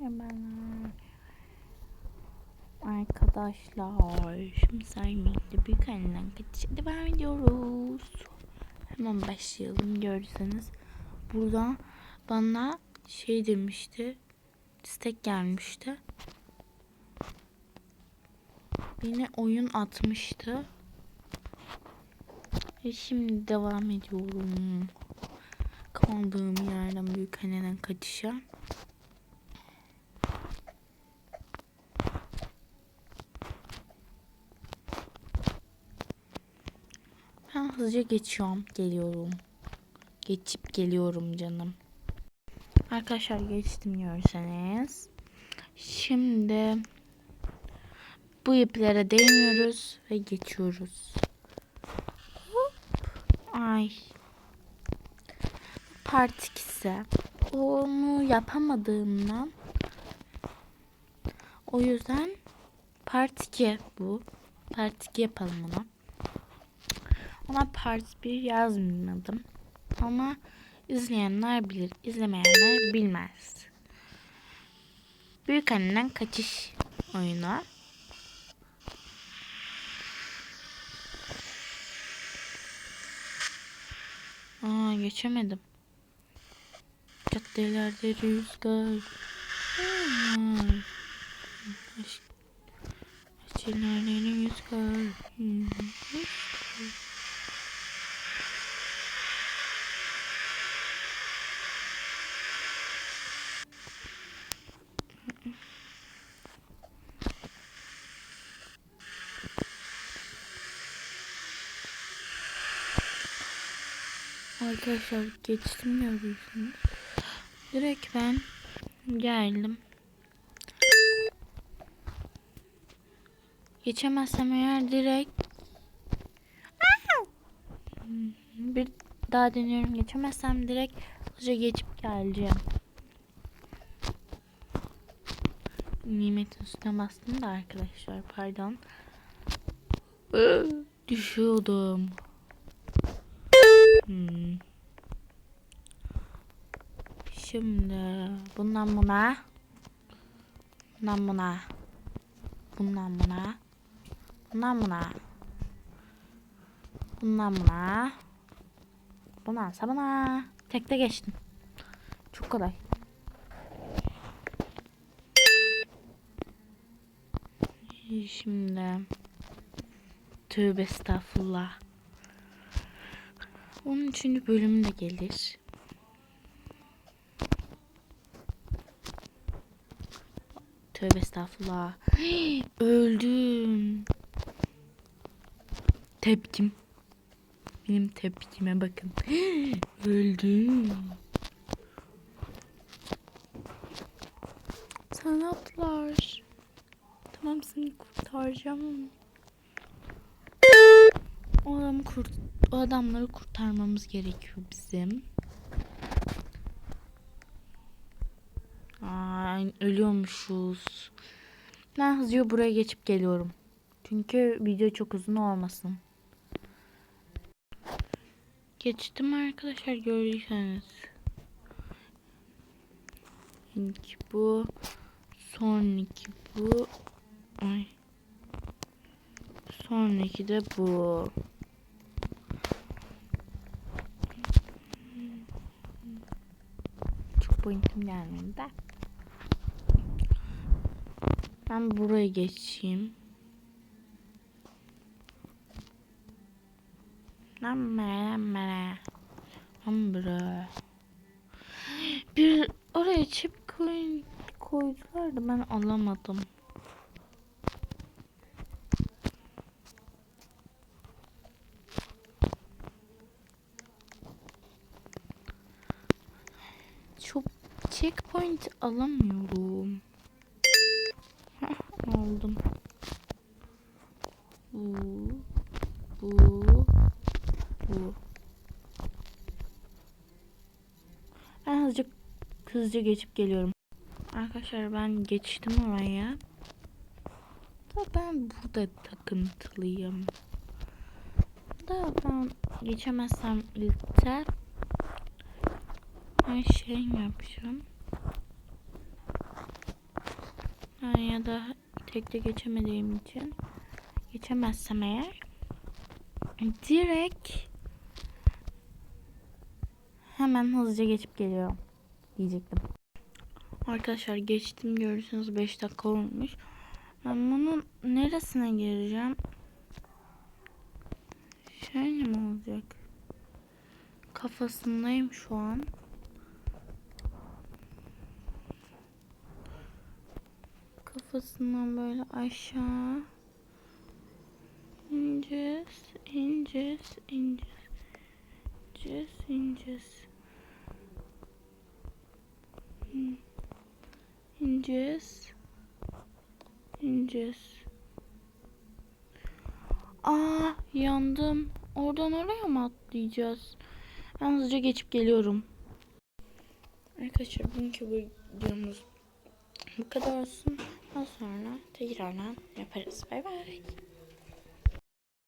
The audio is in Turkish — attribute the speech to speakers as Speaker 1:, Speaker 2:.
Speaker 1: Merhabalar. Arkadaşlar şimdi sermekte büyük anneden kaçışa devam ediyoruz. Hemen başlayalım görseniz. Burada bana şey demişti. istek gelmişti. Yine oyun atmıştı. Ve şimdi devam ediyorum. Kaldığım yerden büyük anneden kaçışa. Hızlıca geçiyorum, geliyorum. Geçip geliyorum canım. Arkadaşlar geçtim görseniz. Şimdi bu iplere değmiyoruz ve geçiyoruz. Hop. Ay. Part 2'si. Onu yapamadığımdan o yüzden part 2 bu. Part 2 yapalım bunu. Ona part 1 yazmadım. Ama izleyenler bilir, izlemeyenler bilmez. Büyük anneden kaçış oyunu. Aa geçemedim. Caddelerde rüzgar. var. Caddelerde rüzgar. Arkadaşlar geçtim görüyorsunuz. Direkt ben geldim. Geçemezsem eğer direkt bir daha deniyorum. Geçemezsem direkt hızlıca geçip geleceğim. Nimetin üstüne bastım da arkadaşlar pardon. Düşüyordum. Hmm. Şimdi bundan buna bundan buna bundan buna bundan buna bundan buna bundan buna tekte geçtim. Çok kolay. Şimdi tövbe estağfurullah. Onun üçüncü bölümü de gelir. Tövbe estağfurullah. Öldüm. Tepkim. Benim tepkime bakın. Öldüm. Sanatlar. Tamam seni kurtaracağım. O adamı kurt o adamları kurtarmamız gerekiyor bizim. Ay, ölüyormuşuz. Ben hızlıca buraya geçip geliyorum. Çünkü video çok uzun olmasın. Geçtim arkadaşlar gördüyseniz. İlk bu. Sonraki bu. Ay. Sonraki de bu. Çok pointim gelmedi de. Ben buraya geçeyim. Bere. Lan bere. Bir oraya çip koy, koydular da ben alamadım. Çok checkpoint alamıyorum. Heh, aldım. Bu, bu, bu. Ben hızlıca hızlıca geçip geliyorum. Arkadaşlar ben geçtim oraya. Da ben burada takıntılıyım. Da ben geçemezsem ilkte ben şey yapacağım. Ha, ya da tekte geçemediğim için geçemezsem eğer direkt hemen hızlıca geçip geliyorum diyecektim. Arkadaşlar geçtim görürsünüz 5 dakika olmuş. Ben bunun neresine gireceğim? Şöyle mi olacak? Kafasındayım şu an. Kafasından böyle aşağı ineceğiz, ineceğiz, ineceğiz, ineceğiz, ineceğiz. İneceğiz. İneceğiz. Aa yandım. Oradan oraya mı atlayacağız? Hızlıca geçip geliyorum. Arkadaşlar bugünkü videomuz bu kadar olsun. Och så tekrar han. Jag puss. Bye bye.